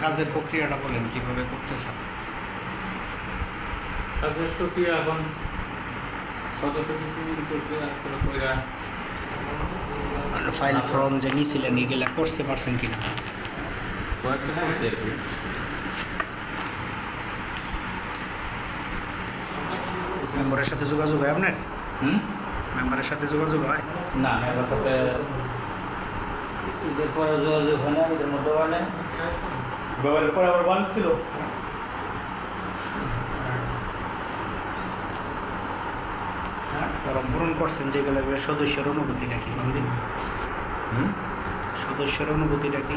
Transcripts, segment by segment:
কাজের প্রক্রিয়াটা বলেন কীভাবে করতেছেন? কাজের প্রক্রিয়া এখন সদস্য কিছু করছে তারপরে কইরা ফাইল ফর্ম যে নিয়েছিলেন এগুলা করতে পারছেন কিনা? কয়েকটা করছে আর কি মেম্বারের সাথে যোগাযোগ হয় আপনার? হুম? মেম্বারের সাথে যোগাযোগ হয়? না সাথে ঈদের পরে যোগাযোগ হয় না ঈদের মধ্যে হয় না। ব্যবহারের পরে আবার বন্ধ ছিল? ফর্ম পূরণ করছেন যেগুলো সদস্যের অনুভূতিটা কি সদস্যের অনুভূতিটা কি?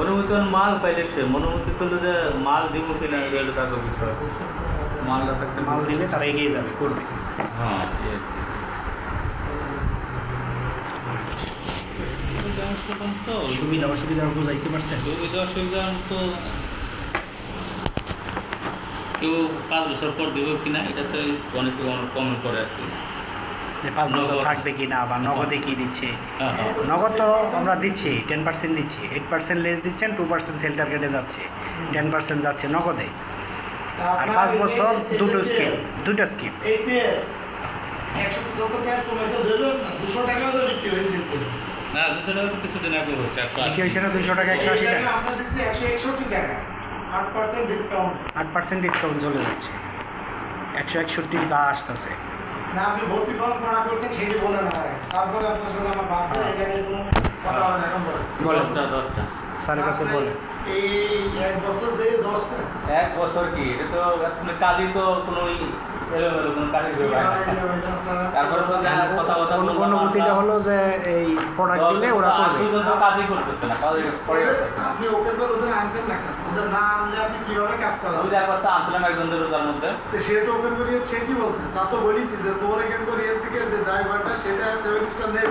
অনুমতি আর মাল পাইলে সে অনুমতি তুললে যে মাল দিব কিনা এটা হলো তার বিষয় মালটা থাকতে মাল দিলে তারা এগিয়ে যাবে করবে। হ্যাঁ সুবিধা অসুবিধা বুঝাইতে পারছেন? সুবিধা অসুবিধা তো কেউ পাঁচ বছর পর দেবো কিনা এটা তো অনেকে কমেন্ট করে আর কি। যে পাঁচ বছর থাকবে কি না বা নগদে কি দিচ্ছে? হ্যাঁ হ্যাঁ। নগদ তো আমরা দিচ্ছি টেন পার্সেন্ট দিচ্ছি এইট পার্সেন্ট লেস দিচ্ছেন টু পার্সেন্ট সেল টার্গেটে যাচ্ছে টেন পার্সেন্ট যাচ্ছে নগদে। আর পাঁচ বছর দুটো স্কিম দুটো স্কিম এইতে একশো পঁচাত্তর টাকা কমে তো দেবেন দুশো টাকাও তো বিক্রি হয়েছে না দুশো টাকা তো কিছুদিন আগে হচ্ছে একশো হয়েছে না দুশো টাকা একশো আশি টাকা। টাকা দিচ্ছি একশো একষট্টি টাকা। আট পার্সেন্ট ডিসকাউন্ট আট পার্সেন্ট ডিসকাউন্ট চলে যাচ্ছে। একশো একষট্টি যা আসতেছে। না আপনি ভর্তি ফর্ম করা করছেন সেটি বলে না তারপরে আপনার সাথে আমার হ্যাঁ। এটা কথা হবে না এখন বলেন বলেন দশটা দশটা। স্যারের কাছে এই এক বছর যে দশটা এক বছর কি? এটা তো আপনি কাজই তো কোনো এলোমেলো কোনো কাজই কি করবে না। এটা হইল আপনারা? তারপরে তো যা কথা কথা অনুভূতিটা হলো যে এই প্রোডাক্ট দিলে ওরা করবে। দুজন তো কাজই করতেছে না কাজই করে আপনি ওকে করে ওদের আনছেন না ওদের না আনলে আপনি কীভাবে কাজ করাবেন? যে একবার তো আনছিলাম একজনের রোজার মধ্যে। সে তো ওপেন করিয়ে সে কি বলছে? তা তো বলেছি যে তোর এখান করিয়ে থেকে যে ড্রাইভারটা সেটা সেভেন স্টার নেবে।